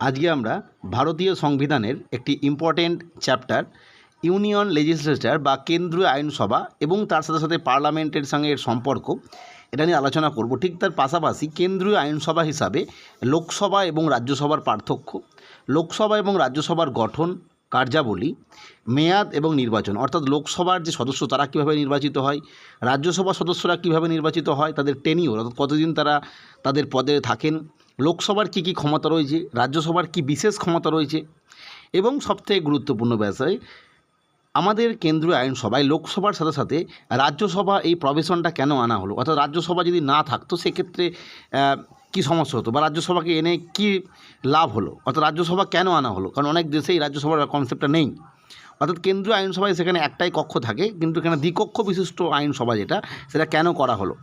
আজকে আমরা ভারতীয় সংবিধানের একটি ইম্পর্টেন্ট চ্যাপ্টার ইউনিয়ন লেজিসলেচার বা কেন্দ্রীয় আইনসভা এবং তার সাথে সাথে পার্লামেন্টের সঙ্গে এর সম্পর্ক, এটা নিয়ে আলোচনা করব। ঠিক তার পাশাপাশি কেন্দ্রীয় আইনসভা হিসাবে লোকসভা এবং রাজ্যসভার পার্থক্য, লোকসভা এবং রাজ্যসভার গঠন, কার্যাবলী, মেয়াদ এবং নির্বাচন। অর্থাৎ লোকসভার যে সদস্য, তারা কীভাবে নির্বাচিত হয়, রাজ্যসভার সদস্যরা কীভাবে নির্বাচিত হয়, তাদের টেনিওর অর্থাৎ কতদিন তারা তাদের পদে থাকেন লোকসভার কী কী ক্ষমতা রয়েছে, রাজ্যসভার কী বিশেষ ক্ষমতা রয়েছে এবং সবথেকে গুরুত্বপূর্ণ বিষয়, আমাদের কেন্দ্রীয় আইনসভায় লোকসভার সাথে সাথে রাজ্যসভা এই প্রভিশনটা কেন আনা হলো? অর্থাৎ রাজ্যসভা যদি না থাকতো, সেক্ষেত্রে কী সমস্যা হতো? বা রাজ্যসভাকে এনে কী লাভ হলো? অর্থাৎ রাজ্যসভা কেন আনা হলো? কারণ অনেক দেশেই রাজ্যসভার কনসেপ্টটা নেই। অর্থাৎ কেন্দ্রীয় আইনসভায় সেখানে একটাই কক্ষ থাকে, কিন্তু এখানে দ্বিকক্ষ বিশিষ্ট আইনসভা যেটা, সেটা কেন করা হলো?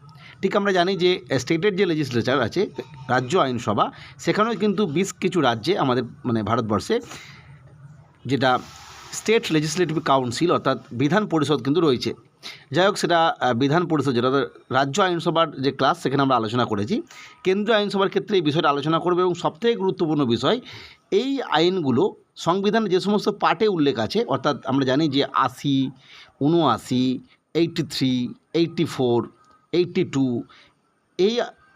ঠিক আমরা জানি যে, স্টেটের যে লেজিসলেচার আছে, রাজ্য আইনসভা, সেখানেও কিন্তু বেশ কিছু রাজ্যে আমাদের মানে ভারতবর্ষে যেটা স্টেট লেজিসলেটিভ কাউন্সিল অর্থাৎ বিধান পরিষদ কিন্তু রয়েছে। যাই হোক সেটা বিধান পরিষদ যেটা রাজ্য আইনসভার যে ক্লাস সেখানে আমরা আলোচনা করেছি। কেন্দ্রীয় আইনসভার ক্ষেত্রে এই বিষয়টা আলোচনা করবে এবং সবথেকে গুরুত্বপূর্ণ বিষয়, এই আইনগুলো সংবিধানে যে সমস্ত পার্টে উল্লেখ আছে, অর্থাৎ আমরা জানি যে আশি উনআশি eighty three eighty four eighty two এই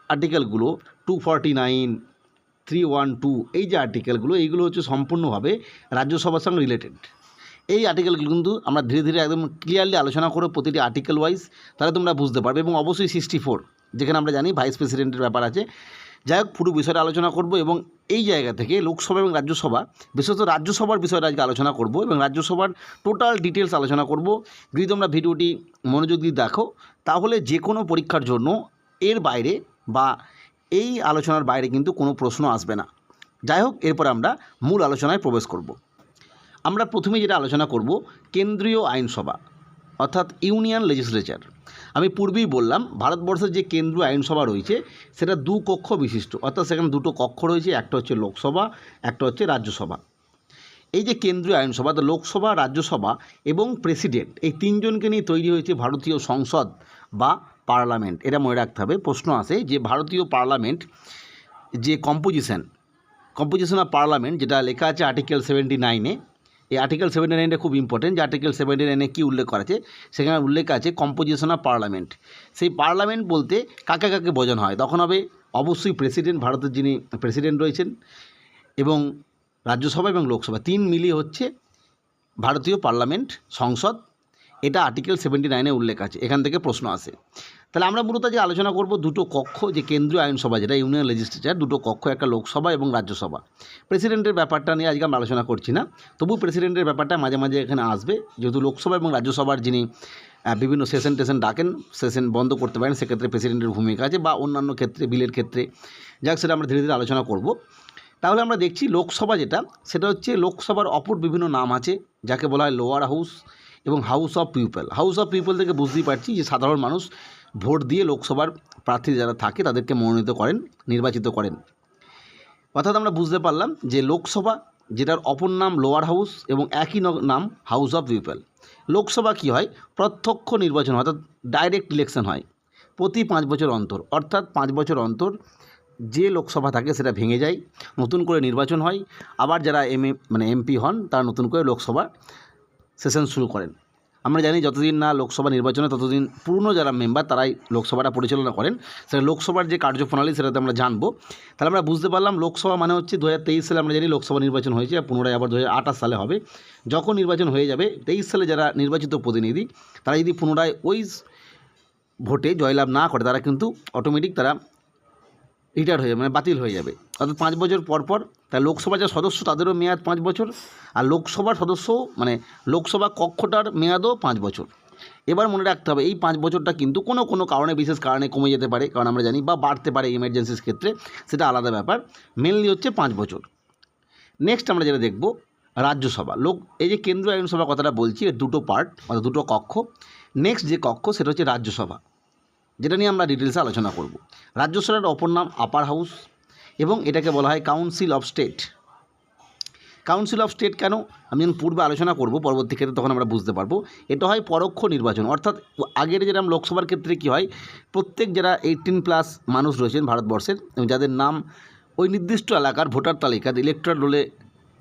আর্টিকেলগুলো two forty nine three one two এই যে আর্টিকেলগুলো এইগুলো হচ্ছে সম্পূর্ণভাবে রাজ্যসভার সঙ্গে রিলেটেড এই আর্টিকেলগুলো কিন্তু আমরা ধীরে ধীরে একদম ক্লিয়ারলি আলোচনা করো প্রতিটি আর্টিকেল ওয়াইজ তাহলে তোমরা বুঝতে পারবে এবং অবশ্যই সিক্সটি ফোর যেখানে আমরা জানি ভাইস প্রেসিডেন্টের ব্যাপার আছে। যাই হোক, পুরো বিষয়টা আলোচনা করব এবং এই জায়গা থেকে লোকসভা এবং রাজ্যসভা, বিশেষত রাজ্যসভার বিষয়টা আজকে আলোচনা করব এবং রাজ্যসভার টোটাল ডিটেলস আলোচনা করব। যদি তোমরা ভিডিওটি মনোযোগ দিয়ে দেখো, তাহলে যে কোনো পরীক্ষার জন্য এর বাইরে বা এই আলোচনার বাইরে কিন্তু কোনো প্রশ্ন আসবে না। যাই হোক, এরপর আমরা মূল আলোচনায় প্রবেশ করব। আমরা প্রথমে যেটা আলোচনা করব, কেন্দ্রীয় আইনসভা, অর্থাৎ ইউনিয়ন লেজিসলেচার আমি পূর্বেই বললাম, ভারতবর্ষের যে কেন্দ্রীয় আইনসভা রয়েছে, সেটা দু কক্ষ বিশিষ্ট। অর্থাৎ সেখানে দুটো কক্ষ রয়েছে, একটা হচ্ছে লোকসভা, একটা হচ্ছে রাজ্যসভা। এই যে কেন্দ্রীয় আইনসভা তো লোকসভা, রাজ্যসভা এবং প্রেসিডেন্ট, এই তিনজনকে নিয়ে তৈরি হয়েছে ভারতীয় সংসদ বা পার্লামেন্ট। এটা মনে রাখতে হবে, প্রশ্ন আসে যে ভারতীয় পার্লামেন্ট যে কম্পোজিশন কম্পোজিশন অফ পার্লামেন্ট, যেটা লেখা আছে আর্টিকেল সেভেন্টি নাইনে এই আর্টিকেল সেভেন্টি নাইনটা খুব ইম্পর্টেন্ট যে আর্টিকেল সেভেন্টি নাইনে কী উল্লেখ করা আছে? সেখানে উল্লেখ আছে কম্পোজিশন অফ পার্লামেন্ট সেই পার্লামেন্ট বলতে কাকে কাকে বোঝানো হয়? তখন হবে অবশ্যই প্রেসিডেন্ট ভারতের যিনি প্রেসিডেন্ট রয়েছেন এবং রাজ্যসভা এবং লোকসভা। তিন মিলিয়ে হচ্ছে ভারতীয় পার্লামেন্ট সংসদ এটা আর্টিকেল সেভেন্টি নাইনে উল্লেখ আছে, এখান থেকে প্রশ্ন আসে। তাহলে আমরা মূলত যে আলোচনা করব দুটো কক্ষ, যে কেন্দ্রীয় আইনসভা, যেটা ইউনিয়ন লেজিসলেচার, দুটো কক্ষ, একটা লোকসভা এবং রাজ্যসভা। প্রেসিডেন্টের ব্যাপারটা নিয়ে আজকে আমরা আলোচনা করছি না তবু প্রেসিডেন্টের ব্যাপারটা মাঝে মাঝে এখানে আসবে। যেহেতু লোকসভা এবং রাজ্যসভার যিনি বিভিন্ন সেশন টেশন ডাকেন, সেশন বন্ধ করতে পারেন, সেক্ষেত্রে প্রেসিডেন্টের ভূমিকা আছে বা অন্যান্য ক্ষেত্রে, বিলের ক্ষেত্রে। যাক, সেটা আমরা ধীরে ধীরে আলোচনা করব। তাহলে আমরা দেখছি লোকসভা যেটা, সেটা হচ্ছে লোকসভার অপর বিভিন্ন নাম আছে, যাকে বলা হয় লোয়ার হাউস এবং house of people house of people থেকে বুঝতেই পারছি যে সাধারণ মানুষ ভোট দিয়ে লোকসভার প্রার্থী যারা থাকে তাদেরকে মনোনীত করেন, নির্বাচিত করেন। অর্থাৎ আমরা বুঝতে পারলাম যে লোকসভা, যেটার অপর নাম লোয়ার হাউস এবং একই নাম হাউস অফ পিপল লোকসভা কী হয়? প্রত্যক্ষ নির্বাচন অর্থাৎ ডাইরেক্ট ইলেকশন হয়, প্রতি পাঁচ বছর অন্তর। অর্থাৎ পাঁচ বছর অন্তর যে লোকসভা থাকে সেটা ভেঙে যায়, নতুন করে নির্বাচন হয়। আবার যারা এম মানে এমপি হন, তারা নতুন করে লোকসভা সেশন শুরু করেন। আমরা জানি যতদিন না লোকসভা নির্বাচনে ততদিন পুরনো যারা মেম্বার তারাই লোকসভাটা পরিচালনা করেন। সেটা লোকসভার যে কার্যপ্রণালী সেটাতে আমরা জানব। তাহলে আমরা বুঝতে পারলাম লোকসভা মানে হচ্ছে দু হাজার তেইশ সালে আমরা জানি লোকসভা নির্বাচন হয়েছে পুনরায় আবার দু হাজার আঠাশ সালে হবে। যখন নির্বাচন হয়ে যাবে, তেইশ সালে যারা নির্বাচিত প্রতিনিধি, তারা যদি পুনরায় ওই ভোটে জয়লাভ না করে, তারা কিন্তু অটোমেটিক তারা রিটায়ার হয়ে মানে বাতিল হয়ে যাবে। অর্থাৎ পাঁচ বছর পর পর তাই লোকসভার যে সদস্য, তাদেরও মেয়াদ পাঁচ বছর, আর লোকসভার সদস্য মানে লোকসভা কক্ষটার মেয়াদও পাঁচ বছর। এবার মনে রাখতে হবে, এই পাঁচ বছরটা কিন্তু কোনো কোনো কারণে, বিশেষ কারণে কমে যেতে পারে, কারণ আমরা জানি বা বাড়তে পারে ইমার্জেন্সির ক্ষেত্রে, সেটা আলাদা ব্যাপার। মেনলি হচ্ছে পাঁচ বছর। নেক্সট আমরা যেটা দেখব, রাজ্যসভা। লোক, এই যে কেন্দ্রীয় আইনসভা কথাটা বলছি দুটো পার্ট অর্থাৎ দুটো কক্ষ। নেক্সট যে কক্ষ, সেটা হচ্ছে রাজ্যসভা। যেটা নিয়ে আমরা ডিটেলসে আলোচনা করব। রাজ্যসভার অপর নাম আপার হাউস এবং এটাকে বলা হয় council of state council of state কেন? আমি যখন পূর্বে আলোচনা করব, পরবর্তী ক্ষেত্রে তখন আমরা বুঝতে পারব। এটা হয় পরোক্ষ নির্বাচন। অর্থাৎ আগের যেরকম লোকসভার ক্ষেত্রে কী হয়, প্রত্যেক যারা এইটিন প্লাস মানুষ রয়েছেন ভারতবর্ষের, এবং যাদের নাম ওই নির্দিষ্ট এলাকার ভোটার তালিকাতে ইলেকট্রাল রোলে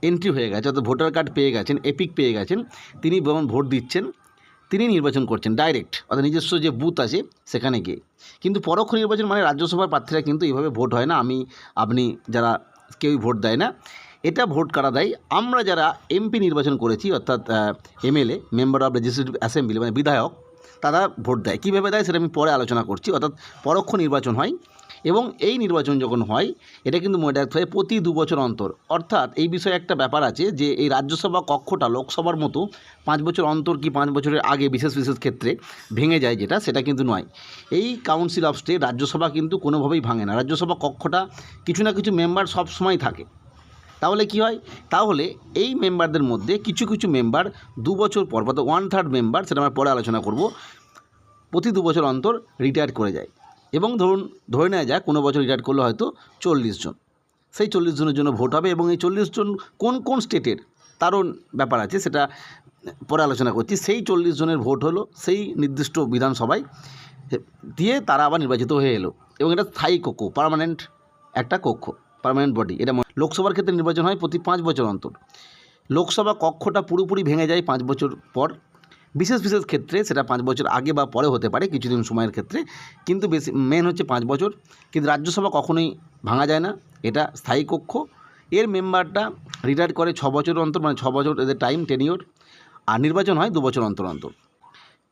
এন্ট্রি হয়ে গেছে, অর্থাৎ ভোটার কার্ড পেয়ে গেছেন, এপিক পেয়ে গেছেন, তিনি যেমন ভোট দিচ্ছেন তিনি নির্বাচন করছেন ডাইরেক্ট অর্থাৎ নিজস্ব যে বুথ আছে সেখানে গিয়ে। কিন্তু পরোক্ষ নির্বাচন মানে রাজ্যসভার প্রার্থীরা কিন্তু এইভাবে ভোট হয় না, আমি, আপনি যারা, কেউই ভোট দেয় না। এটা ভোট কারা দেয়? আমরা যারা এমপি নির্বাচন করেছি, অর্থাৎ MLA member of legislative assembly মানে বিধায়ক, তারা ভোট দেয়। কীভাবে দেয় সেটা আমি পরে আলোচনা করছি। অর্থাৎ পরোক্ষ নির্বাচন হয় এবং এই নির্বাচন যখন হয়, এটা কিন্তু মনে রাখতে হয় প্রতি দু বছর অন্তর। অর্থাৎ এই বিষয়ে একটা ব্যাপার আছে যে, এই রাজ্যসভা কক্ষটা লোকসভার মতো পাঁচ বছর অন্তর কি পাঁচ বছরের আগে বিশেষ বিশেষ ক্ষেত্রে ভেঙে যায় যেটা, সেটা কিন্তু নয়। এই কাউন্সিল অফ স্টেট রাজ্যসভা কিন্তু কোনোভাবেই ভাঙে না। রাজ্যসভা কক্ষটা কিছু না কিছু মেম্বার সব সময় থাকে। তাহলে কি হয়? তাহলে এই মেম্বারদের মধ্যে কিছু কিছু মেম্বার দু বছর পর অর্থাৎ ওয়ান থার্ড মেম্বার সেটা আমরা পরে আলোচনা করব, প্রতি দু বছর অন্তর রিটায়ার করে যায়। এবং ধরুন, ধরে নেওয়া যায় কোনো বছর রিটায়ার করলে হয়তো চল্লিশ জন। সেই চল্লিশ জনের জন্য ভোট হবে এবং এই চল্লিশ জন কোন কোন স্টেটের? তারও ব্যাপার আছে, সেটা পরে আলোচনা করছি। সেই চল্লিশ জনের ভোট হলো সেই নির্দিষ্ট বিধানসভায় দিয়ে তারা আবার নির্বাচিত হয়ে এলো। এবং এটা স্থায়ী কক্ষ, পার্মানেন্ট একটা কক্ষ, পার্মানেন্ট বডি। এটা লোকসভার ক্ষেত্রে নির্বাচন হয় প্রতি পাঁচ বছর অন্তর। লোকসভা কক্ষটা পুরোপুরি ভেঙে যায় পাঁচ বছর পর। বিশেষ বিশেষ ক্ষেত্রে সেটা পাঁচ বছর আগে বা পরে হতে পারে, কিছুদিন সময়ের ক্ষেত্রে। কিন্তু বেশি মেন হচ্ছে পাঁচ বছর। কিন্তু রাজ্যসভা কখনোই ভাঙা যায় না, এটা স্থায়ী কক্ষ। এর মেম্বারটা রিটায়ার করে ছ বছর অন্তর মানে ছ বছর এদের টাইম টেনিওর আর নির্বাচন হয় দু বছর অন্তর অন্তর।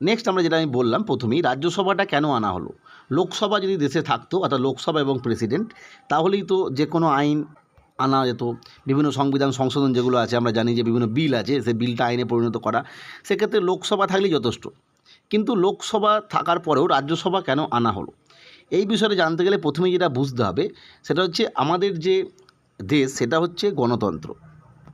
নেক্সট আমরা যেটা আমি বললাম প্রথমেই, রাজ্যসভাটা কেন আনা হলো? লোকসভা যদি দেশে থাকতো, অর্থাৎ লোকসভা এবং প্রেসিডেন্ট তাহলেই তো যে কোনো আইন আনা যেত। বিভিন্ন সংবিধান সংশোধন যেগুলো আছে, আমরা জানি যে বিভিন্ন বিল আছে সে বিলটা আইনে পরিণত করা। সেক্ষেত্রে লোকসভা থাকলেই যথেষ্ট। কিন্তু লোকসভা থাকার পরেও রাজ্যসভা কেন আনা হলো? এই বিষয়ে জানতে গেলে প্রথমে যেটা বুঝতে হবে, সেটা হচ্ছে আমাদের যে দেশ, সেটা হচ্ছে গণতন্ত্র।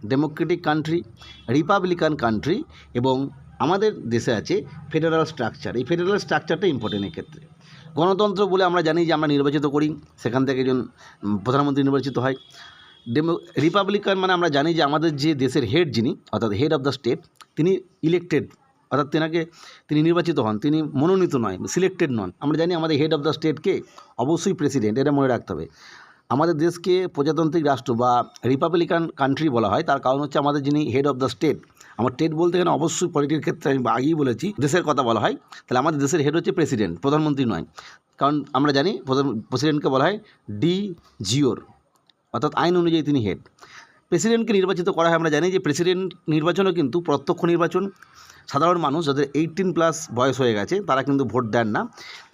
ডেমোক্রেটিক কান্ট্রি, রিপাবলিকান কান্ট্রি এবং আমাদের দেশে আছে ফেডারাল স্ট্রাকচার। এই ফেডারাল স্ট্রাকচারটা ইম্পর্টেন্ট ক্ষেত্রে গণতন্ত্র বলে আমরা জানি যে আমরা নির্বাচিত করি, সেখান থেকে একজন প্রধানমন্ত্রী নির্বাচিত হয়। ডেমো রিপাবলিকান মানে আমরা জানি যে আমাদের যে দেশের হেড যিনি, অর্থাৎ হেড অফ দ্য স্টেট তিনি ইলেকটেড অর্থাৎ তেনাকে তিনি নির্বাচিত হন। তিনি মনোনীত নয় সিলেক্টেড নন। আমরা জানি আমাদের হেড অফ দ্য স্টেটকে অবশ্যই প্রেসিডেন্ট এটা মনে রাখতে হবে। আমাদের দেশকে প্রজাতান্ত্রিক রাষ্ট্র বা রিপাবলিকান কান্ট্রি বলা হয়, তার কারণ হচ্ছে আমাদের যিনি হেড অফ দ্য স্টেট আমার স্টেট বলতে গেলে অবশ্যই পলিটির ক্ষেত্রে আমি আগেই বলেছি, দেশের কথা বলা হয়, তাহলে আমাদের দেশের হেড হচ্ছে প্রেসিডেন্ট প্রধানমন্ত্রী নয়। কারণ আমরা জানি প্রধান প্রেসিডেন্টকে বলা হয় ডি জিওর অর্থাৎ আইন অনুযায়ী তিনি হেড প্রেসিডেন্টকে নির্বাচিত করা হয়, আমরা জানি যে প্রেসিডেন্ট নির্বাচনও কিন্তু প্রত্যক্ষ নির্বাচন। সাধারণ মানুষ যাদের এইটিন প্লাস বয়স হয়ে গেছে, তারা কিন্তু ভোট দেন না।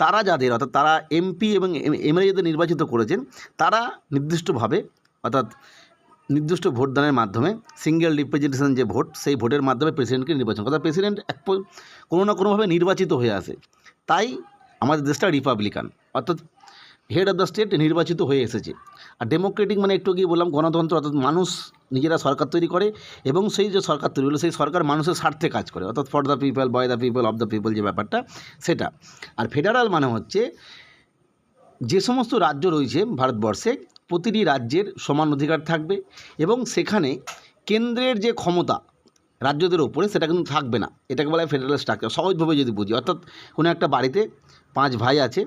তারা যাদের, অর্থাৎ তারা এমপি এবং এমএলএ যাদের নির্বাচিত করেছেন, তারা নির্দিষ্টভাবে, অর্থাৎ নির্দিষ্ট ভোটদানের মাধ্যমে সিঙ্গেল রিপ্রেজেন্টেশন যে ভোট, সেই ভোটের মাধ্যমে প্রেসিডেন্টকে নির্বাচন অর্থাৎ প্রেসিডেন্ট এক কোনো না কোনোভাবে নির্বাচিত হয়ে আসে। তাই আমাদের দেশটা রিপাবলিকান অর্থাৎ হেড অফ দ্য স্টেট নির্বাচিত হয়ে এসেছে। আর ডেমোক্রেটিক মানে একটু গিয়ে বললাম, গণতন্ত্র অর্থাৎ মানুষ নিজেরা সরকার তৈরি করে এবং সেই যে সরকার তৈরি হলো, সেই সরকার মানুষের স্বার্থে কাজ করে। অর্থাৎ for the people by the people of the people যে ব্যাপারটা, সেটা। আর ফেডারাল মানে হচ্ছে যে সমস্ত রাজ্য রয়েছে ভারতবর্ষে, প্রতিটি রাজ্যের সমান অধিকার থাকবে এবং সেখানে কেন্দ্রের যে ক্ষমতা রাজ্যদের ওপরে সেটা কিন্তু থাকবে না। এটাকে বলা হয় ফেডারেল স্ট্রাকচার সহজভাবে যদি বুঝি, অর্থাৎ কোনো একটা বাড়িতে পাঁচ ভাই আছে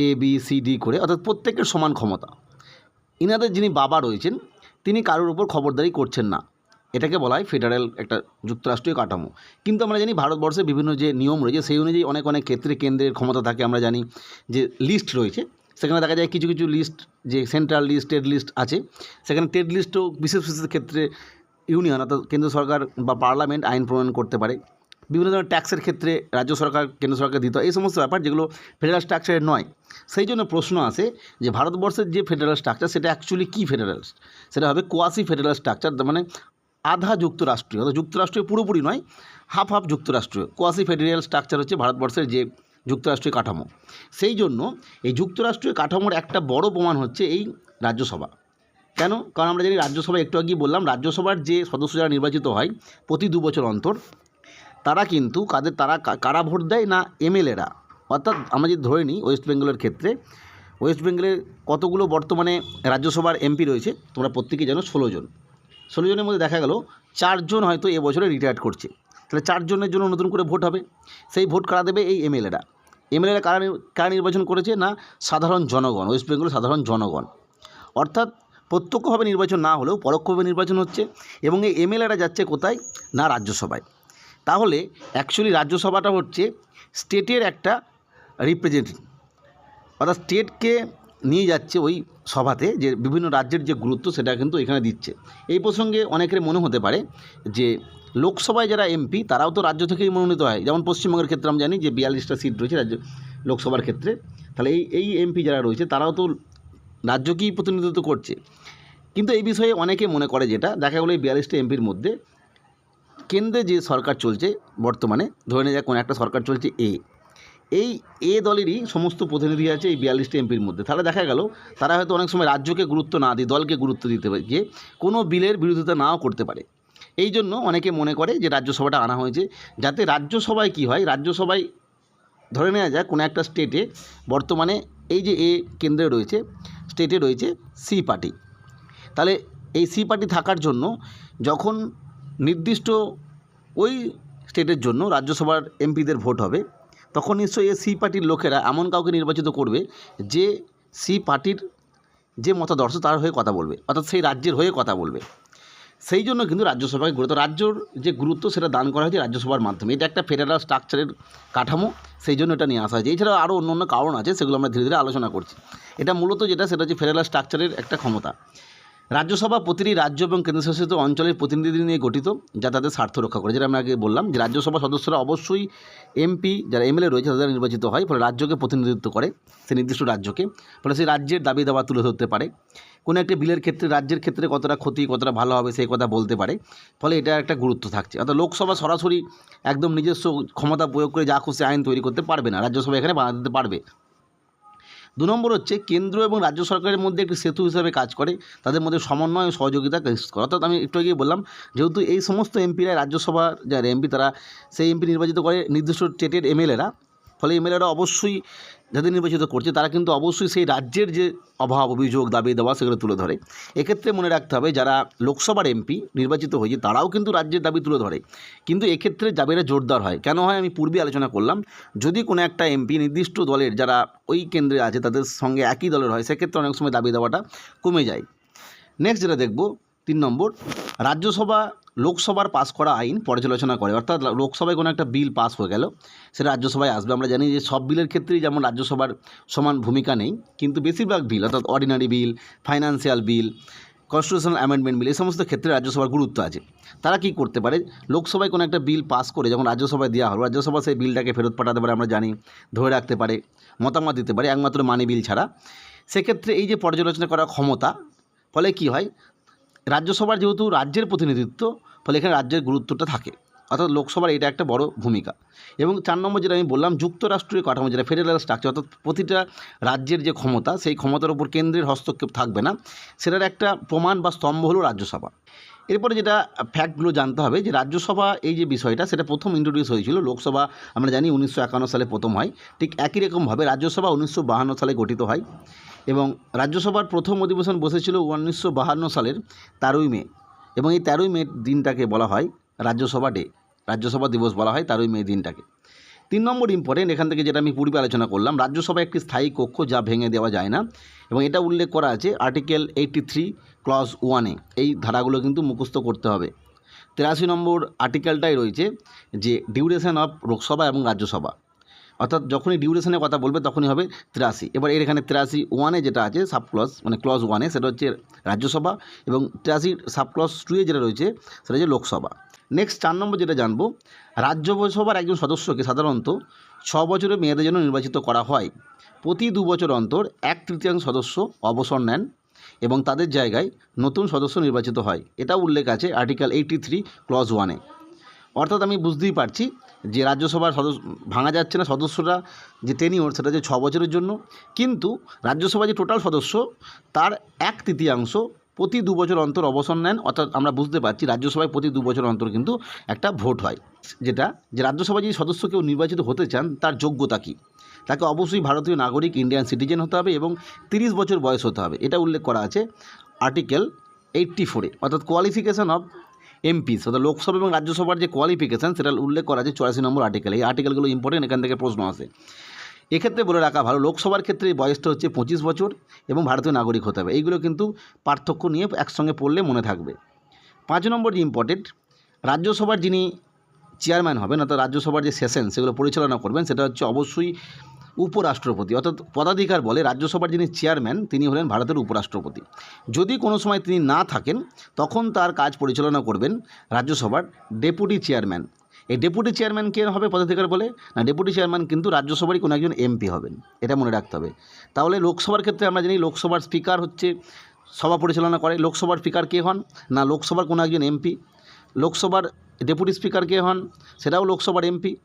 এ বি সি ডি করে, অর্থাৎ প্রত্যেকের সমান ক্ষমতা। ইনাদের যিনি বাবা রয়েছেন, তিনি কারোর উপর খবরদারি করছেন না। এটাকে বলা হয় ফেডারেল একটা যুক্তরাষ্ট্রীয় কাঠামো। কিন্তু আমরা জানি ভারতবর্ষের বিভিন্ন যে নিয়ম রয়েছে, সেই অনুযায়ী অনেক অনেক ক্ষেত্রে কেন্দ্রের ক্ষমতা থাকে। আমরা জানি যে লিস্ট রয়েছে, সেখানে দেখা যায় কিছু কিছু লিস্ট যে সেন্ট্রাল লিস্ট স্টেট লিস্ট আছে। সেখানে স্টেট লিস্টও বিশেষ বিশেষ ক্ষেত্রে ইউনিয়ন অর্থাৎ কেন্দ্র সরকার বা পার্লামেন্ট আইন প্রণয়ন করতে পারে। বিভিন্ন ধরনের ট্যাক্সের ক্ষেত্রে রাজ্য সরকার, কেন্দ্র সরকার দিতে এই সমস্ত ব্যাপার যেগুলো ফেডারেল স্ট্রাকচারের নয়। সেই জন্য প্রশ্ন আসে যে, ভারতবর্ষের যে ফেডারেল স্ট্রাকচার সেটা অ্যাকচুয়ালি কী ফেডারেল সেটা হবে কোয়াসি ফেডারেল স্ট্রাকচার মানে আধা যুক্তরাষ্ট্রীয়। অর্থাৎ যুক্তরাষ্ট্রীয় পুরোপুরি নয় হাফ হাফ যুক্তরাষ্ট্রীয়। কোয়াসি ফেডারেল স্ট্রাকচার হচ্ছে ভারতবর্ষের যে যুক্তরাষ্ট্রীয় কাঠামো। সেই জন্য এই যুক্তরাষ্ট্রীয় কাঠামোর একটা বড় প্রমাণ হচ্ছে এই রাজ্যসভা। কেন? কারণ আমরা জানি রাজ্যসভা একটু আগেই বললাম, রাজ্যসভার যে সদস্য যারা নির্বাচিত হয়, প্রতি দু বছর অন্তর তারা কিন্তু কাদের, তারা কারা ভোট দেয় না এমএলএরা অর্থাৎ আমরা যদি ধরে নিই ওয়েস্ট বেঙ্গলের ক্ষেত্রে, ওয়েস্ট বেঙ্গলের কতগুলো বর্তমানে রাজ্যসভার এমপি রয়েছে, তোমরা প্রত্যেকেই জানো ষোলো জন। ষোলো জনের মধ্যে দেখা গেল চারজন হয়তো এবছরে রিটায়ার্ড করছে। তাহলে চারজনের জন্য নতুন করে ভোট হবে। সেই ভোট কারা দেবে? এই এমএলএরা এমএলএরা কারা কারা নির্বাচন করেছে না সাধারণ জনগণ, ওয়েস্ট বেঙ্গলের সাধারণ জনগণ? অর্থাৎ প্রত্যক্ষভাবে নির্বাচন না হলেও পরোক্ষভাবে নির্বাচন হচ্ছে এবং এই এমএলএরা যাচ্ছে কোথায়? না রাজ্যসভায়। তাহলে অ্যাকচুয়ালি রাজ্যসভাটা হচ্ছে স্টেটের একটা রিপ্রেজেন্টেটিভ অর্থাৎ স্টেটকে নিয়ে যাচ্ছে ওই সভাতে যে বিভিন্ন রাজ্যের যে গুরুত্ব সেটা কিন্তু এখানে দিচ্ছে। এই প্রসঙ্গে অনেকের মনে হতে পারে যে লোকসভায় যারা এমপি তারাও তো রাজ্য থেকেই মনোনীত হয়। যেমন পশ্চিমবঙ্গের ক্ষেত্রে আমি জানি যে বিয়াল্লিশটা সিট রয়েছে রাজ্য, লোকসভার ক্ষেত্রে। তাহলে এই এই এমপি যারা রয়েছে, তারাও তো রাজ্যকেই প্রতিনিধিত্ব করছে। কিন্তু এই বিষয়ে অনেকে মনে করে যেটা, দেখা গেলো এই বিয়াল্লিশটা এমপির মধ্যে কেন্দ্রে যে সরকার চলছে বর্তমানে, ধরে নেওয়া যাক কোনো একটা সরকার চলছে এ এই এ দলেরই সমস্ত প্রতিনিধি আছে এই বিয়াল্লিশটি এমপির মধ্যে। তাহলে দেখা গেল, তারা হয়তো অনেক সময় রাজ্যকে গুরুত্ব না দিয়ে, দলকে গুরুত্ব দিতে পারে, গিয়ে কোনো বিলের বিরোধিতা নাও করতে পারে। এই জন্য অনেকে মনে করে যে রাজ্যসভাটা আনা হয়েছে, যাতে রাজ্যসভায় কী হয়, রাজ্যসভায় ধরে নেওয়া যায় কোনো একটা স্টেটে বর্তমানে এই যে এ কেন্দ্রে রয়েছে, স্টেটে রয়েছে সি পার্টি। তাহলে এই সি পার্টি থাকার জন্য যখন নির্দিষ্ট ওই স্টেটের জন্য রাজ্যসভার এমপিদের ভোট হবে, তখন নিশ্চয়ই এই সি পার্টির লোকেরা এমন কাউকে নির্বাচিত করবে যে সি পার্টির যে মতাদর্শ তার হয়ে কথা বলবে, অর্থাৎ সেই রাজ্যের হয়ে কথা বলবে। সেই জন্য কিন্তু রাজ্যসভাকে গুরুত্ব, রাজ্যর যে গুরুত্ব সেটা দান করা হয়েছে রাজ্যসভার মাধ্যমে। এটা একটা ফেডারাল স্ট্রাকচারের কাঠামো, সেই জন্য এটা নিয়ে আসা হয়েছে। এছাড়াও আরও অন্য অন্য কারণ আছে, সেগুলো আমরা ধীরে ধীরে আলোচনা করছি। এটা মূলত যেটা, সেটা হচ্ছে ফেডারাল স্ট্রাকচারের একটা ক্ষমতা। রাজ্যসভা প্রতিটি রাজ্য এবং কেন্দ্রশাসিত অঞ্চলের প্রতিনিধি নিয়ে গঠিত, যা তাদের স্বার্থ রক্ষা করে, যেটা আমি আগে বললাম যে রাজ্যসভা সদস্যরা অবশ্যই এমপি যারা এমএলএ রয়েছে তাদের নির্বাচিত হয়, ফলে রাজ্যকে প্রতিনিধিত্ব করে সে নির্দিষ্ট রাজ্যকে, ফলে সেই রাজ্যের দাবি দাবা তুলে ধরতে পারে। কোনো একটা বিলের ক্ষেত্রে, রাজ্যের ক্ষেত্রে কতটা ক্ষতি, কতটা ভালো হবে সেই কথা বলতে পারে, ফলে এটা একটা গুরুত্ব থাকছে। অর্থাৎ লোকসভা সরাসরি একদম নিজস্ব ক্ষমতা প্রয়োগ করে যা খুশি আইন তৈরি করতে পারবে না, রাজ্যসভা এখানে বাধা দিতে পারবে। দু নম্বর হচ্ছে কেন্দ্র এবং রাজ্য সরকারের মধ্যে একটি সেতু হিসাবে কাজ করে। তাদের মধ্যে সমন্বয় ও সহযোগিতা করে অর্থাৎ আমি একটু আগেই বললাম, যেহেতু এই সমস্ত এমপিরা রাজ্যসভার যারা এমপি, তারা সেই এমপি নির্বাচিত করে নির্দিষ্ট স্টেটের এমএলএরা। ফলে এমএলএরা অবশ্যই যাদের নির্বাচিত করছে, তারা কিন্তু অবশ্যই সেই রাজ্যের যে অভাব, অভিযোগ, দাবি, দেওয়া সেগুলো তুলে ধরে। এক্ষেত্রে মনে রাখতে হবে, যারা লোকসভার এমপি নির্বাচিত হয়েছে, তারাও কিন্তু রাজ্যের দাবি তুলে ধরে। কিন্তু এক্ষেত্রে দাবিটা জোরদার হয়। কেন হয়? আমি পূর্বে আলোচনা করলাম, যদি কোনো একটা এমপি নির্দিষ্ট দলের যারা ওই কেন্দ্রে আছে, তাদের সঙ্গে একই দলের হয়, সেক্ষেত্রে অনেক সময় দাবি দেওয়াটা কমে যায়। নেক্সট যেটা দেখব তিন নম্বর, রাজ্যসভা, লোকসভার পাস করা আইন পর্যালোচনা করে। অর্থাৎ লোকসভায় কোনো একটা বিল পাস হয়ে গেল সেটা রাজ্যসভায় আসবে। আমরা জানি যে সব বিলের ক্ষেত্রেই যেমন রাজ্যসভার সমান ভূমিকা নেই, কিন্তু বেশিরভাগ বিল, অর্থাৎ ordinary bill financial bill constitutional amendment bill, এই সমস্ত ক্ষেত্রে রাজ্যসভার গুরুত্ব আছে। তারা কি করতে পারে? লোকসভায় কোনো একটা বিল পাস করে যখন রাজ্যসভায় দেওয়া হলো, রাজ্যসভা সেই বিলটাকে ফেরত পাঠাতে পারে, আমরা জানি, ধরে রাখতে পারে, মতামত দিতে পারে, একমাত্র মানি বিল ছাড়া। সেক্ষেত্রে এই যে পর্যালোচনা করার ক্ষমতা, ফলে কি হয়? রাজ্যসভার যেহেতু রাজ্যের প্রতিনিধিত্ব, ফলে এখানে রাজ্যের গুরুত্বটা থাকে। অর্থাৎ লোকসভার এটা একটা বড় ভূমিকা। এবং চার নম্বর যেটা আমি বললাম, যুক্তরাষ্ট্রীয় কাঠামো যেটা ফেডারেল স্ট্রাকচার, অর্থাৎ প্রতিটা রাজ্যের যে ক্ষমতা, সেই ক্ষমতার উপর কেন্দ্রের হস্তক্ষেপ থাকবে না। সেটার একটা প্রমাণ বা স্তম্ভ হলো রাজ্যসভা। এরপরে যেটা ফ্যাক্টগুলো জানতে হবে, যে রাজ্যসভা এই যে বিষয়টা, সেটা প্রথম ইন্ট্রোডিউস হয়েছিল লোকসভা, আমরা জানি উনিশশো একান্ন সালে প্রথম হয়। ঠিক একই রকমভাবে রাজ্যসভা উনিশশো সালে গঠিত হয়। এবং রাজ্যসভার প্রথম অধিবেশন বসেছিল উনিশশো বাহান্ন সালের তেরোই মে। এবং এই তেরোই মে দিনটাকে বলা হয় রাজ্যসভা ডে। রাজ্যসভা দিবস বলা হয় তেরোই মে দিনটাকে। তিন নম্বর ইম্পর্টেন্ট এখান থেকে যেটা আমি পূর্বে আলোচনা করলাম রাজ্যসভা একটি স্থায়ী কক্ষ যা ভেঙে দেওয়া যায় না। এবং এটা উল্লেখ করা আছে আর্টিকেল এইটটি থ্রি ক্লস ওয়ানে এই ধারাগুলো কিন্তু মুখস্থ করতে হবে। তিরাশি নম্বর আর্টিকেলটাই রয়েছে যে ডিউরেশন অফ লোকসভা এবং রাজ্যসভা। অর্থাৎ যখনই ডিউরেশনের কথা বলবে তখনই হবে তিরাশি এবার এর এখানে তিরাশি ওয়ানে যেটা আছে সাব ক্লজ মানে ক্লজ ওয়ানে সেটা হচ্ছে রাজ্যসভা এবং তিরাশি সাব ক্লজ টুয়ে যেটা রয়েছে, সেটা হচ্ছে লোকসভা। নেক্সট চার নম্বর যেটা জানব, রাজ্যসভার একজন সদস্যকে সাধারণত ছ বছরের মেয়াদের জন্য নির্বাচিত করা হয়। প্রতি দু বছর অন্তর এক তৃতীয়াংশ সদস্য অবসর নেন এবং তাদের জায়গায় নতুন সদস্য নির্বাচিত হয়। এটা উল্লেখ আছে আর্টিকেল এইটি থ্রি ক্লজ ওয়ানে অর্থাৎ আমি বুঝতেই পারছি যে রাজ্যসভার সদস্য, ভাঙা যাচ্ছে না সদস্যরা, যে টেনিওর সেটা যে ছ বছরের জন্য। কিন্তু রাজ্যসভা যে টোটাল সদস্য, তার এক তৃতীয়াংশ প্রতি দু বছর অন্তর অবসর নেন। অর্থাৎ আমরা বুঝতে পারছি রাজ্যসভায় প্রতি দু বছর অন্তর কিন্তু একটা ভোট হয়। যেটা, যে রাজ্যসভায় যে সদস্য কেউ নির্বাচিত হতে চান, তার যোগ্যতা কী? তাকে অবশ্যই ভারতীয় নাগরিক ইন্ডিয়ান সিটিজেন হতে হবে এবং তিরিশ বছর বয়স হতে হবে। এটা উল্লেখ করা আছে আর্টিকেল এইট্টি ফোরে অর্থাৎ কোয়ালিফিকেশান অফ এমপিস অর্থাৎ লোকসভা এবং রাজ্যসভার যে কোয়ালিফিকেশান সেটা উল্লেখ করা আছে চুরাশি নম্বর আর্টিকেল এই আর্টিকেলগুলো ইম্পর্টেন্ট এখান থেকে প্রশ্ন আসে। এক্ষেত্রে বলে রাখা ভালো লোকসভার ক্ষেত্রে বয়সটা হচ্ছে পঁচিশ বছর এবং ভারতীয় নাগরিক হতে হবে। এইগুলো কিন্তু পার্থক্য নিয়ে একসঙ্গে পড়লে মনে থাকবে। পাঁচ নম্বর যে ইম্পর্টেন্ট রাজ্যসভার যিনি চেয়ারম্যান হবেন, অর্থাৎ রাজ্যসভার যে সেশন সেগুলো পরিচালনা করবেন, সেটা হচ্ছে অবশ্যই উপরাষ্ট্রপতি, অর্থাৎ পদাধিকার বলে রাজ্যসভার যিনি চেয়ারম্যান, তিনি হলেন ভারতের উপরাষ্ট্রপতি। যদি কোনো সময় তিনি না থাকেন, তখন তার কাজ পরিচালনা করবেন রাজ্যসভার ডেপুটি চেয়ারম্যান। এই ডেপুটি চেয়ারম্যান কে হবে পদাধিকার বলে? না, ডেপুটি চেয়ারম্যান কিন্তু রাজ্যসভারই কোনো একজন এমপি হবেন, এটা মনে রাখতে হবে। তাহলে লোকসভার ক্ষেত্রে আমরা জানি লোকসভার স্পিকার হচ্ছে সভা পরিচালনা করে, লোকসভার স্পিকার কে হন? না, লোকসভার কোনো একজন এমপি। লোকসভার ডেপুটি স্পিকার কে হন? সেটাও লোকসভার এমপি।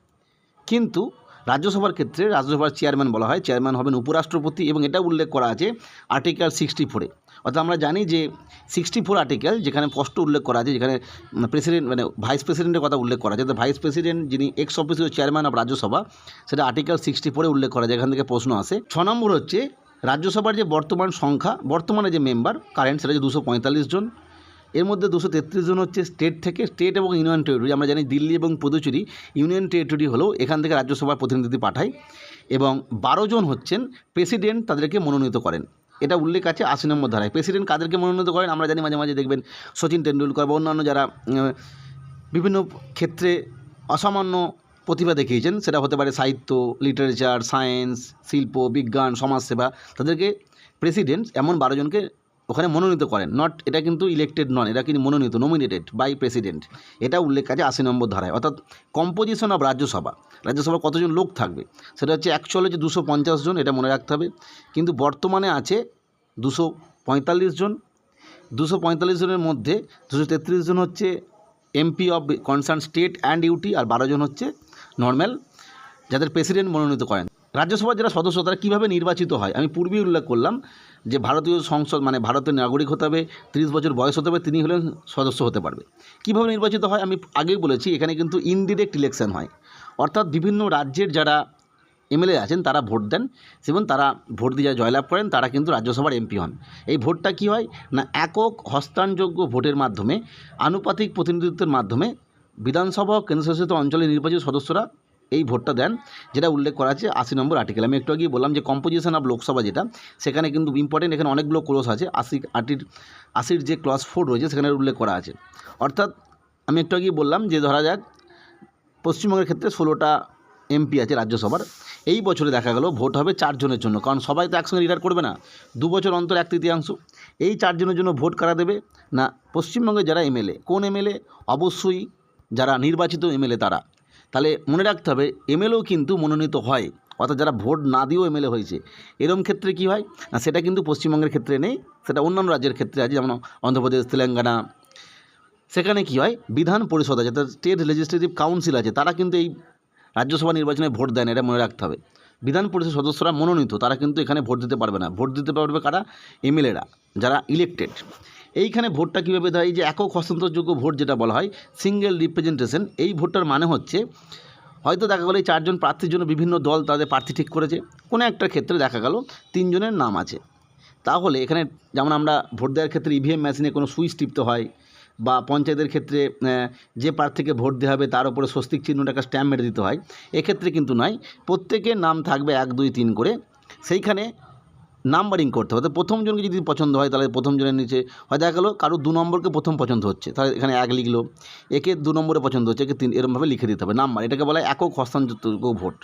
কিন্তু রাজ্যসভার ক্ষেত্রে রাজ্যসভার চেয়ারম্যান বলা হয় চেয়ারম্যান হবেন উপরাষ্ট্রপতি এবং এটা উল্লেখ করা আছে আর্টিকেল সিক্সটি ফোরে অর্থাৎ আমরা জানি যে সিক্সটি ফোর আর্টিকেল যেখানে স্পষ্ট উল্লেখ করা আছে, যেখানে প্রেসিডেন্ট মানে ভাইস প্রেসিডেন্টের কথা উল্লেখ করা আছে ভাইস প্রেসিডেন্ট যিনি ex officio chairman of Rajya Sabha, সেটা আর্টিকেল সিক্সটি ফোরে উল্লেখ করা যায় এখান থেকে প্রশ্ন আসে। ছ নম্বর হচ্ছে, রাজ্যসভার যে বর্তমান সংখ্যা, বর্তমানে যে মেম্বার কারেন্ট সেটা হচ্ছে দুশো জন। এর মধ্যে দুশো তেত্রিশ জন হচ্ছে স্টেট থেকে স্টেট এবং ইউনিয়ন টেরিটরি আমরা জানি দিল্লি এবং পুদুচেরি ইউনিয়ন টেরিটরি হলেও এখান থেকে রাজ্যসভার প্রতিনিধি পাঠায় এবং বারো জন হচ্ছেন প্রেসিডেন্ট তাদেরকে মনোনীত করেন। এটা উল্লেখ আছে আশি নম্বর ধারায়। প্রেসিডেন্ট কাদেরকে মনোনীত করেন? আমরা জানি মাঝে মাঝে দেখবেন সচিন টেন্ডুলকর বা অন্যান্য যারা বিভিন্ন ক্ষেত্রে অসামান্য প্রতিভা দেখিয়েছেন, সেটা হতে পারে সাহিত্য লিটারেচার সায়েন্স শিল্প, বিজ্ঞান, সমাজসেবা, তাদেরকে প্রেসিডেন্ট এমন বারো জনকে ওখানে মনোনীত করেন। নট এটা কিন্তু ইলেক্টেড নন এটা কিন্তু মনোনীত নমিনেটেড বাই প্রেসিডেন্ট এটা উল্লেখ আছে আশি নম্বর ধারায়। অর্থাৎ কম্পোজিশন অফ রাজ্যসভা রাজ্যসভার কতজন লোক থাকবে? সেটা হচ্ছে অ্যাকচুয়ালি হচ্ছে দুশো পঞ্চাশ জন, এটা মনে রাখতে হবে। কিন্তু বর্তমানে আছে দুশো পঁয়তাল্লিশ জন। দুশো পঁয়তাল্লিশ জনের মধ্যে দুশো তেত্রিশ জন হচ্ছে MP of concern state and UT আর বারো জন হচ্ছে নর্মাল যাদের প্রেসিডেন্ট মনোনীত করেন। রাজ্যসভার যারা সদস্য, তারা কীভাবে নির্বাচিত হয়? আমি পূর্বেই উল্লেখ করলাম যে ভারতীয় সংসদ মানে ভারতের নাগরিক হতে হবে, তিরিশ বছর বয়স হতে হবে, তিনি হলেন সদস্য হতে পারবে। কীভাবে নির্বাচিত হয়? আমি আগেই বলেছি, এখানে কিন্তু ইনডিরেক্ট ইলেকশন হয়। অর্থাৎ বিভিন্ন রাজ্যের যারা এমএলএ আছেন, তারা ভোট দেন, এবং তারা ভোট দিয়ে জয়লাভ করেন, তারা কিন্তু রাজ্যসভার এমপি হন। এই ভোটটা কী হয়? না, একক হস্তানযোগ্য ভোটের মাধ্যমে, আনুপাতিক প্রতিনিধিত্বের মাধ্যমে বিধানসভা কেন্দ্রশাসিত অঞ্চলের নির্বাচিত সদস্যরা এই ভোটটা দেন, যেটা উল্লেখ করা আছে আশি নম্বর আর্টিকেল আমি একটু আগেই বললাম যে কম্পোজিশন অফ লোকসভা যেটা, সেখানে কিন্তু ইম্পর্টেন্ট এখানে অনেকগুলো ক্লোজ আছে। আশি আটির, আশির যে ক্লস ফোর রয়েছে, সেখানে উল্লেখ করা আছে। অর্থাৎ আমি একটু আগেই বললাম যে ধরা যাক, পশ্চিমবঙ্গের ক্ষেত্রে ষোলোটা এমপি আছে রাজ্যসভার। এই বছরে দেখা গেল ভোট হবে চারজনের জন্য, কারণ সবাই তো একসঙ্গে রিটায়ার করবে না। দু বছর অন্তর এক তৃতীয়াংশ। এই চারজনের জন্য ভোট কারা দেবে? না পশ্চিমবঙ্গে যারা এমএলএ, কোন এমএলএ? অবশ্যই যারা নির্বাচিত এমএলএ তারা। তাহলে মনে রাখতে হবে এমএলএও কিন্তু মনোনীত হয়। অর্থাৎ যারা ভোট না দিয়েও এমএলএ হয়েছে, এরম ক্ষেত্রে কি হয়? না, সেটা কিন্তু পশ্চিমবঙ্গের ক্ষেত্রে নেই, সেটা অন্যান্য রাজ্যের ক্ষেত্রে আছে, যেমন অন্ধ্রপ্রদেশ, তেলেঙ্গানা। সেখানে কি হয়? বিধান পরিষদ আছে, অর্থাৎ স্টেট লেজিসলেটিভ কাউন্সিল আছে, তারা কিন্তু এই রাজ্যসভা নির্বাচনে ভোট দেন এটা মনে রাখতে হবে। বিধান পরিষদ সদস্যরা মনোনীত, তারা কিন্তু এখানে ভোট দিতে পারবে না। ভোট দিতে পারবে কারা? এমএলএরা যারা ইলেকটেড এইখানে ভোটটা কীভাবে দেয় এই যে একক হস্তান্তরযোগ্য ভোট যেটা বলা হয় সিঙ্গেল রিপ্রেজেন্টেশন এই ভোটটার মানে হচ্ছে, হয়তো দেখা গেলো এই চারজন প্রার্থীর জন্য বিভিন্ন দল তাদের প্রার্থী ঠিক করেছে, কোনো একটা ক্ষেত্রে দেখা গেল তিনজনের নাম আছে। তাহলে এখানে যেমন আমরা ভোট দেওয়ার ক্ষেত্রে ইভিএম মেশিনে কোনো সুইচ টিপতে হয়, বা পঞ্চায়েতের ক্ষেত্রে যে প্রার্থীকে ভোট দেওয়া হবে তার উপরে স্বস্তিক চিহ্নটা একটা স্ট্যাম্প মেরে দিতে হয়। এক্ষেত্রে কিন্তু নয়, প্রত্যেকের নাম থাকবে এক, দুই, তিন করে। সেইখানে নাম্বারিং করতে হবে। প্রথম জনকে যদি পছন্দ হয়, তাহলে প্রথম জনের নিচে হয়। দেখা গেলো কারও দু নম্বরকে প্রথম পছন্দ হচ্ছে, তাহলে এখানে এক লিখলো। একে দু নম্বরে পছন্দ হচ্ছে, একে তিন, এরমভাবে লিখে দিতে হবে। নাম্বার, এটাকে বলা হয় একক হস্তান্তরযোগ্য ভোট।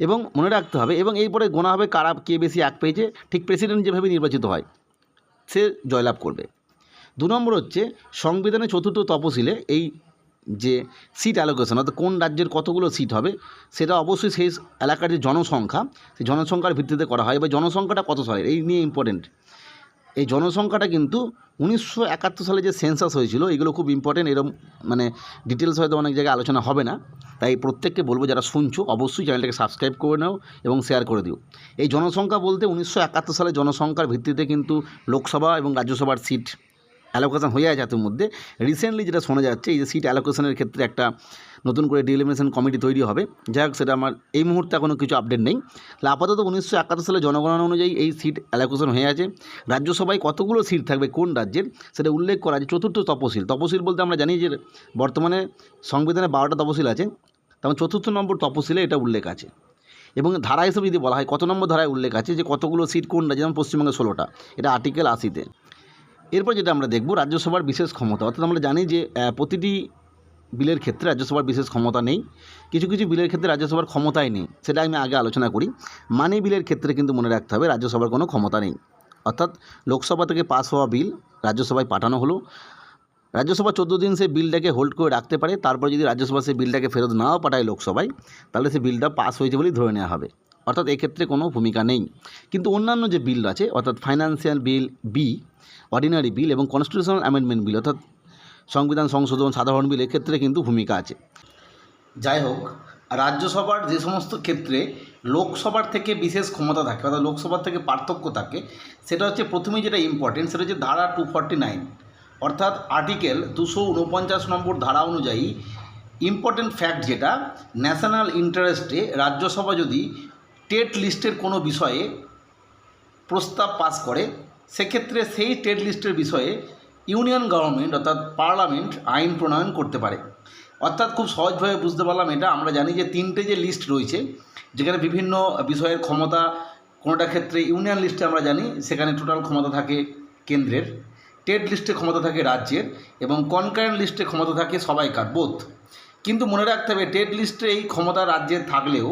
এবং মনে রাখতে হবে, এবং এরপরে গোনা হবে কারা, কে বেশি এক পেয়েছে। ঠিক প্রেসিডেন্ট যেভাবে নির্বাচিত হয়, সে জয়লাভ করবে। দু নম্বর হচ্ছে, সংবিধানের চতুর্থ তপশিলে এই যে সিট অ্যালোকেশন অর্থাৎ কোন রাজ্যের কতগুলো সিট হবে, সেটা অবশ্যই সেই এলাকার যে জনসংখ্যা, সেই জনসংখ্যার ভিত্তিতে করা হয়। এবার জনসংখ্যাটা কত সালের? এই নিয়ে ইম্পর্টেন্ট এই জনসংখ্যাটা কিন্তু উনিশশো একাত্তর সালে যে সেন্সাস হয়েছিল, এগুলো খুব ইম্পর্টেন্ট এরকম মানে ডিটেলস হয়তো অনেক জায়গায় আলোচনা হবে না। তাই প্রত্যেককে বলব, যারা শুনছো, অবশ্যই চ্যানেলটাকে সাবস্ক্রাইব করে নাও এবং শেয়ার করে দিও। এই জনসংখ্যা বলতে উনিশশো একাত্তর সালে জনসংখ্যার ভিত্তিতে কিন্তু লোকসভা এবং রাজ্যসভার সিট অ্যালোকেশন হয়ে আছে এত মধ্যে। রিসেন্টলি যেটা শোনা যাচ্ছে, এই যে সিট অ্যালোকেশনের ক্ষেত্রে একটা নতুন করে ডিলিমিনেশন কমিটি তৈরি হবে। যাই হোক, সেটা আমার এই মুহূর্তে এখনও কিছু আপডেট নেই। তাহলে আপাতত উনিশশো একাত্তর সালে জনগণনা অনুযায়ী এই সিট অ্যালোকেশন হয়ে আছে। রাজ্যসভায় কতগুলো সিট থাকবে, কোন রাজ্যের, সেটা উল্লেখ করা আছে। চতুর্থ তপশিল তপশিল বলতে আমরা জানি যে বর্তমানে সংবিধানে বারোটা তপশিল আছে। তেমন চতুর্থ নম্বর তপশিলে এটা উল্লেখ আছে। এবং ধারা হিসেবে যদি বলা হয়, কত নম্বর ধারায় উল্লেখ আছে যে কতগুলো সিট কোন রাজ্যে, যেমন পশ্চিমবঙ্গে ষোলোটা, এটা আর্টিকেল আশিতে। এরপর যেটা আমরা দেখব, রাজ্যসভার বিশেষ ক্ষমতা। অর্থাৎ আমরা জানি যে প্রতিটি বিলের ক্ষেত্রে রাজ্যসভার বিশেষ ক্ষমতা নেই। কিছু কিছু বিলের ক্ষেত্রে রাজ্যসভার ক্ষমতাই নেই, সেটা আমি আগে আলোচনা করি। মানি বিলের ক্ষেত্রে কিন্তু মনে রাখতে হবে, রাজ্যসভার কোনো ক্ষমতা নেই। অর্থাৎ লোকসভা থেকে পাস হওয়া বিল রাজ্যসভায় পাঠানো হলো। রাজ্যসভা চোদ্দ দিন সে বিলটাকে হোল্ড করে রাখতে পারে। তারপর যদি রাজ্যসভা সেই বিলটাকে ফেরত নাও পাঠায় লোকসভায়, তাহলে সেই বিলটা পাস হয়েছে বলেই ধরে নেওয়া হবে। অর্থাৎ এক্ষেত্রে কোনো ভূমিকা নেই। কিন্তু অন্যান্য যে বিল আছে, অর্থাৎ financial bill B ordinary bill এবং কনস্টিটিউশনাল অ্যামেন্ডমেন্ট বিল অর্থাৎ সংবিধান সংশোধন, সাধারণ বিল ক্ষেত্রে কিন্তু ভূমিকা আছে। যাই হোক, রাজ্যসভার যে সমস্ত ক্ষেত্রে লোকসভার থেকে বিশেষ ক্ষমতা থাকে, অর্থাৎ লোকসভার থেকে পার্থক্য থাকে, সেটা হচ্ছে প্রথমেই যেটা ইম্পর্টেন্ট সেটা হচ্ছে ধারা টু ফর্টি নাইন অর্থাৎ আর্টিকেল দুশো উনপঞ্চাশ নম্বর ধারা অনুযায়ী ইম্পর্টেন্ট ফ্যাক্ট যেটা ন্যাশনাল ইন্টারেস্টে রাজ্যসভা যদি টেট লিস্টের কোনো বিষয়ে প্রস্তাব পাস করে, সেক্ষেত্রে সেই টেট লিস্টের বিষয়ে ইউনিয়ন গভর্নমেন্ট অর্থাৎ পার্লামেন্ট আইন প্রণয়ন করতে পারে। অর্থাৎ খুব সহজভাবে বুঝতে পারলাম এটা। আমরা জানি যে তিনটে যে লিস্ট রয়েছে, যেখানে বিভিন্ন বিষয়ের ক্ষমতা, কোনোটা ক্ষেত্রে ইউনিয়ন লিস্টে আমরা জানি, সেখানে টোটাল ক্ষমতা থাকে কেন্দ্রের, টেট লিস্টে ক্ষমতা থাকে রাজ্যের, এবং কনকারেন্ট লিস্টে ক্ষমতা থাকে সবাইকার বোধ কিন্তু মনে রাখতে হবে, টেট লিস্টে এই ক্ষমতা রাজ্যের থাকলেও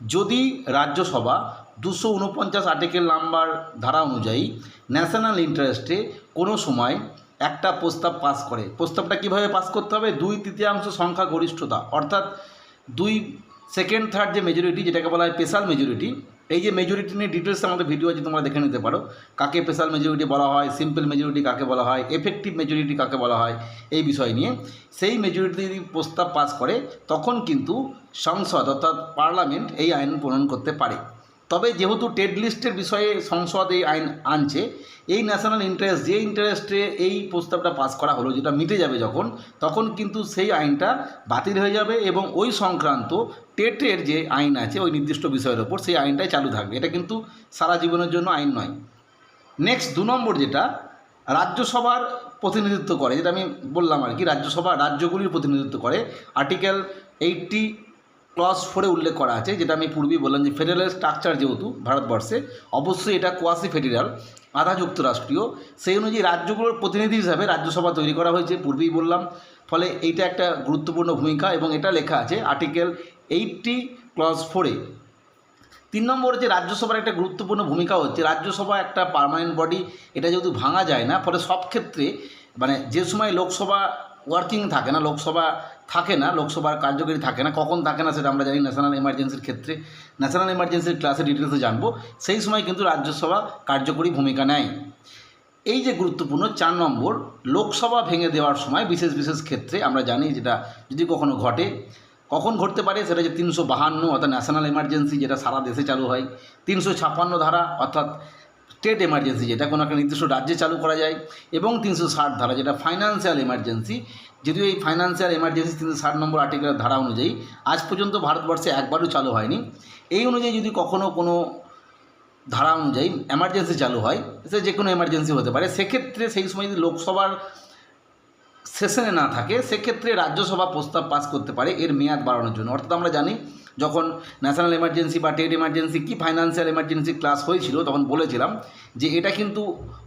যদি রাজ্যসভা দুশো উনপঞ্চাশ আর্টিকেল নাম্বার ধারা অনুযায়ী ন্যাশনাল ইন্টারেস্টে কোনো সময় একটা প্রস্তাব পাস করে, প্রস্তাবটা কীভাবে পাস করতে হবে? দুই তৃতীয়াংশ সংখ্যা গরিষ্ঠতা অর্থাৎ দুই সেকেন্ড থার্ড যে মেজরিটি যেটাকে বলা হয় স্পেশাল মেজরিটি এই যে মেজরিটি নিয়ে ডিটেলস আমাদের ভিডিও আছে, তোমরা দেখে নিতে পারো। কাকে স্পেশাল মেজরিটি বলা হয় সিম্পল মেজরিটি কাকে বলা হয় এফেক্টিভ মেজরিটি কাকে বলা হয়, এই বিষয় নিয়ে। সেই মেজরিটি যদি প্রস্তাব পাস করে, তখন কিন্তু সংসদ অর্থাৎ পার্লামেন্ট এই আইন প্রণয়ন করতে পারে। তবে যেহেতু টেড লিস্টের বিষয়ে সংসদ এই আইন আনছে, এই ন্যাশনাল ইন্টারেস্ট যে ইন্টারেস্টে এই প্রস্তাবটা পাস করা হলো, যেটা মিটে যাবে যখন, তখন কিন্তু সেই আইনটা বাতিল হয়ে যাবে এবং ওই সংক্রান্ত টেটের যে আইন আছে, ওই নির্দিষ্ট বিষয়ের ওপর সেই আইনটাই চালু থাকবে। এটা কিন্তু সারা জীবনের জন্য আইন নয়। নেক্সট দু নম্বর যেটা, রাজ্যসভার প্রতিনিধিত্ব করে, যেটা আমি বললাম আর কি, রাজ্যসভা রাজ্যগুলির প্রতিনিধিত্ব করে আর্টিকেল এইটটি ক্লস ফোরে উল্লেখ করা আছে, যেটা আমি পূর্বেই বললাম যে ফেডারেল স্ট্রাকচার যেহেতু ভারতবর্ষে, অবশ্যই এটা কোয়াসি ফেডারেল আধা যুক্তরাষ্ট্রীয়। সেই অনুযায়ী রাজ্যগুলোর প্রতিনিধি হিসাবে রাজ্যসভা তৈরি করা হয়েছে, পূর্বেই বললাম। ফলে এইটা একটা গুরুত্বপূর্ণ ভূমিকা এবং এটা লেখা আছে আর্টিকেল এইটটি ক্লস ফোরে। তিন নম্বর যে রাজ্যসভার একটা গুরুত্বপূর্ণ ভূমিকা হচ্ছে, রাজ্যসভা একটা পার্মানেন্ট বডি এটা যেহেতু ভাঙা যায় না, ফলে সব ক্ষেত্রে মানে যে সময় লোকসভা ওয়ার্কিং থাকে না, লোকসভা থাকে না, লোকসভার কার্যকরী থাকে না, কখন থাকে না সেটা আমরা জানি ন্যাশনাল এমার্জেন্সির ক্ষেত্রে। ন্যাশনাল এমার্জেন্সির ক্লাসে ডিটেলসে জানব। সেই সময় কিন্তু রাজ্যসভা কার্যকরী ভূমিকা নেয়। এই যে গুরুত্বপূর্ণ চার নম্বর, লোকসভা ভেঙে দেওয়ার সময় বিশেষ বিশেষ ক্ষেত্রে আমরা জানি যেটা যদি কখনো ঘটে, কখন ঘটতে পারে সেটা যে তিনশো বাহান্ন, অর্থাৎ ন্যাশনাল এমার্জেন্সি যেটা সারা দেশে চালু হয়, তিনশো ছাপ্পান্ন ধারা, অর্থাৎ স্টেট এমার্জেন্সি যেটা কোনো একটা নির্দিষ্ট রাজ্যে চালু করা যায়, এবং তিনশো ষাট ধারা যেটা ফাইন্যান্সিয়াল এমার্জেন্সি যদিও এই ফাইন্যান্সিয়াল এমার্জেন্সি তিনশো ষাট নম্বর আর্টিকেলের ধারা অনুযায়ী আজ পর্যন্ত ভারতবর্ষে একবারও চালু হয়নি। এই অনুযায়ী যদি কখনও কোনো ধারা অনুযায়ী এমার্জেন্সি চালু হয়, সে যে কোনো এমার্জেন্সি হতে পারে। সেক্ষেত্রে সেই সময় যদি লোকসভার সেশনে না থাকে, সেক্ষেত্রে রাজ্যসভা প্রস্তাব পাস করতে পারে এর মেয়াদ বাড়ানোর জন্য। অর্থাৎ আমরা জানি, যখন ন্যাশনাল এমার্জেন্সি বা টেট এমার্জেন্সি কি ফাইন্যান্সিয়াল এমার্জেন্সি ক্লাস হয়েছিল, তখন বলেছিলাম যে এটা কিন্তু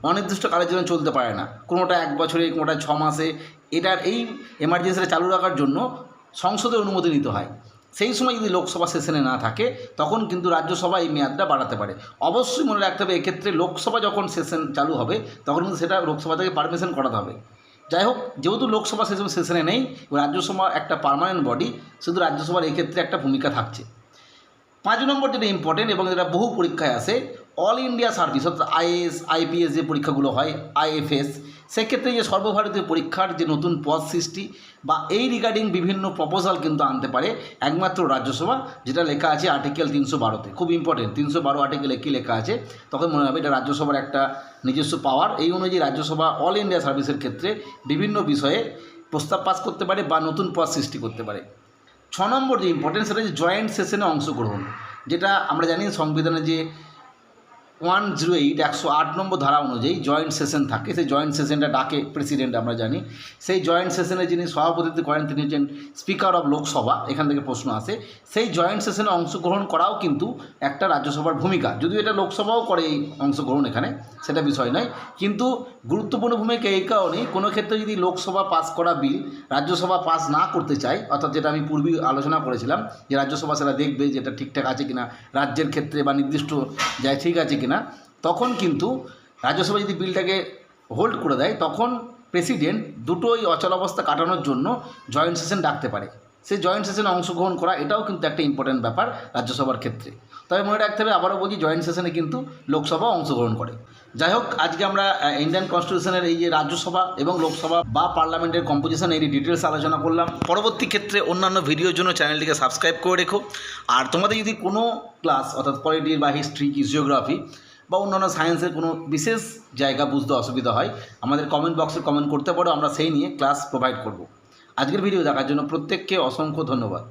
অনির্দিষ্ট কালের জন্য চলতে পারে না। কোনোটা এক বছরে, কোনোটা ছ মাসে এটার এই এমার্জেন্সিটা চালু রাখার জন্য সংসদের অনুমতি নিতে হয়। সেই সময় যদি লোকসভা সেশনে না থাকে, তখন কিন্তু রাজ্যসভা এই মেয়াদটা বাড়াতে পারে। অবশ্যই মনে রাখতে হবে, এক্ষেত্রে লোকসভা যখন সেশন চালু হবে, তখন কিন্তু সেটা লোকসভা থেকে পারমিশন করাতে হবে। যাই হোক, যেহেতু লোকসভা সেসব সেশনে নেই, রাজ্যসভা একটা পার্মানেন্ট বডি শুধু রাজ্যসভার এক্ষেত্রে একটা ভূমিকা থাকছে। পাঁচ নম্বর যেটা ইম্পর্টেন্ট এবং যেটা বহু পরীক্ষায় আসে অল ইন্ডিয়া সার্ভিস অর্থাৎ আইএস আইপিএস যে পরীক্ষাগুলো হয় আইএফএস সেক্ষেত্রে যে সর্বভারতীয় পরীক্ষার যে নতুন পদ সৃষ্টি বা এই রিগার্ডিং বিভিন্ন প্রপোজাল কিন্তু আনতে পারে একমাত্র রাজ্যসভা, যেটা লেখা আছে আর্টিকেল তিনশো বারোতে। খুব ইম্পর্টেন্ট তিনশো বারো আর্টিকেলে কী লেখা আছে? তখন মনে হবে এটা রাজ্যসভার একটা নিজস্ব পাওয়ার এই অনুযায়ী রাজ্যসভা অল ইন্ডিয়া সার্ভিসের ক্ষেত্রে বিভিন্ন বিষয়ে প্রস্তাব পাস করতে পারে বা নতুন পদ সৃষ্টি করতে পারে। ছ নম্বর যে ইম্পর্টেন্স সেটা হচ্ছে জয়েন্ট সেশনে অংশগ্রহণ, যেটা আমরা জানি সংবিধানে যে ওয়ান জিরো এইট একশো আট নম্বর ধারা অনুযায়ী জয়েন্ট সেশন থাকে। সেই জয়েন্ট সেশনটা ডাকে প্রেসিডেন্ট আমরা জানি। সেই জয়েন্ট সেশনে যিনি সভাপতিত্ব করেন, তিনি হচ্ছেন স্পিকার অফ লোকসভা এখান থেকে প্রশ্ন আসে। সেই জয়েন্ট সেশনে অংশগ্রহণ করাও কিন্তু একটা রাজ্যসভার ভূমিকা। যদিও এটা লোকসভাও করে এই অংশগ্রহণ এখানে, সেটা বিষয় নয়। কিন্তু গুরুত্বপূর্ণ ভূমিকা এই কারণেই কোনো ক্ষেত্রে যদি লোকসভা পাস করা বিল রাজ্যসভা পাস না করতে চায়, অর্থাৎ যেটা আমি পূর্বেই আলোচনা করেছিলাম যে রাজ্যসভা সেটা দেখবে যেটা ঠিকঠাক আছে কিনা, রাজ্যের ক্ষেত্রে বা নির্দিষ্ট যায় ঠিক আছে কিনা, তখন কিন্তু রাজ্যসভা যদি বিলটাকে হোল্ড করে দেয়, তখন প্রেসিডেন্ট দুটোই অচলাবস্থা কাটানোর জন্য জয়েন্ট সেশন ডাকতে পারে। সেই জয়েন্ট সেশনে অংশগ্রহণ করা এটাও কিন্তু একটা ইম্পর্ট্যান্ট ব্যাপার রাজ্যসভার ক্ষেত্রে। তবে মনে রাখতে হবে, আবারও বলছি জয়েন্ট সেশনে কিন্তু লোকসভা অংশগ্রহণ করে। যাই হোক, আজকে আমরা ইন্ডিয়ান কনস্টিটিউশনের এই যে রাজ্যসভা এবং লোকসভা বা পার্লামেন্টের কম্পোজিশন এই ডিটেলস আলোচনা করলাম। পরবর্তী ক্ষেত্রে অন্যান্য ভিডিওর জন্য চ্যানেলটিকে সাবস্ক্রাইব করে রেখো। আর তোমাদের যদি কোনো ক্লাস অর্থাৎ পলিটিক্স বা হিস্ট্রি কি জিওগ্রাফি বা অন্যান্য সায়েন্সের কোনো বিশেষ জায়গা বুঝতে অসুবিধা হয়, আমাদের কমেন্ট বক্সে কমেন্ট করতে পারো, আমরা সেই নিয়ে ক্লাস প্রোভাইড করব। আজকের ভিডিও দেখার জন্য প্রত্যেককে অসংখ্য ধন্যবাদ।